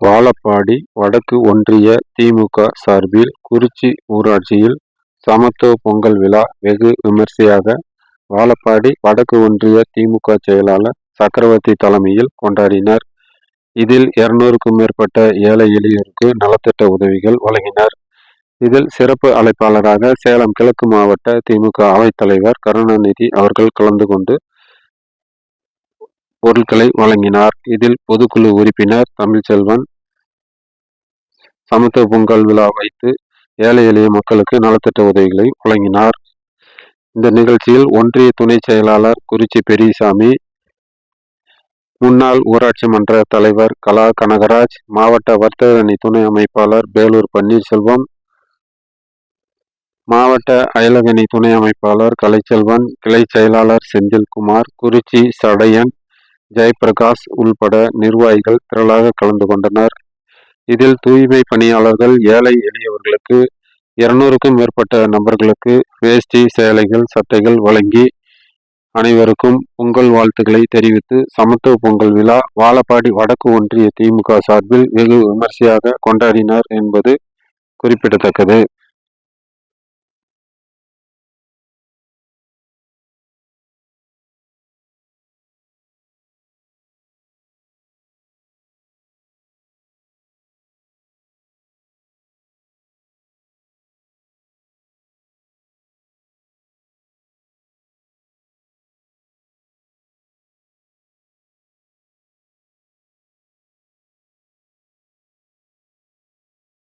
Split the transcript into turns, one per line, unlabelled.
வாழப்பாடி வடக்கு ஒன்றிய திமுக சார்பில் குறிச்சி ஊராட்சியில் சமத்துவ பொங்கல் விழா வெகு விமர்சையாக வாழப்பாடி வடக்கு ஒன்றிய திமுக செயலாளர் சக்கரவர்த்தி தலைமையில் கொண்டாடினர். இதில் இருநூறுக்கும் மேற்பட்ட ஏழை எளியோருக்கு நலத்திட்ட உதவிகள் வழங்கினர். இதில் சிறப்பு அழைப்பாளராக சேலம் கிழக்கு மாவட்ட திமுக அவைத்தலைவர் கருணாநிதி அவர்கள் கலந்து கொண்டு பொருட்களை வழங்கினார். இதில் பொதுக்குழு உறுப்பினர் தமிழ்ச்செல்வன் சமத்துவ பொங்கல் விழா வைத்து ஏழை எளிய மக்களுக்கு நலத்திட்ட உதவிகளை வழங்கினார். இந்த நிகழ்ச்சியில் ஒன்றிய துணை செயலாளர் குறிச்சி பெரியசாமி, முன்னாள் ஊராட்சி மன்ற தலைவர் கலா கனகராஜ், மாவட்ட வர்த்தக அணி துணை அமைப்பாளர் பேலூர் பன்னீர்செல்வம், மாவட்ட அயலகணி துணை அமைப்பாளர் கலைச்செல்வன், கிளை செயலாளர் செந்தில்குமார், குறிச்சி சடையன், ஜெயபிரகாஷ் உள்பட நிர்வாகிகள் திரளாக கலந்து கொண்டனர். இதில் தூய்மை பணியாளர்கள் ஏழை எளியவர்களுக்கு இருநூறுக்கும் மேற்பட்ட நபர்களுக்கு வேஷ்டி, சேலைகள், சட்டைகள் வழங்கி அனைவருக்கும் பொங்கல் வாழ்த்துக்களை தெரிவித்து சமத்துவ பொங்கல் விழா வாழப்பாடி வடக்கு ஒன்றிய திமுக சார்பில் வெகு விமர்சையாக கொண்டாடினர் என்பது குறிப்பிடத்தக்கது.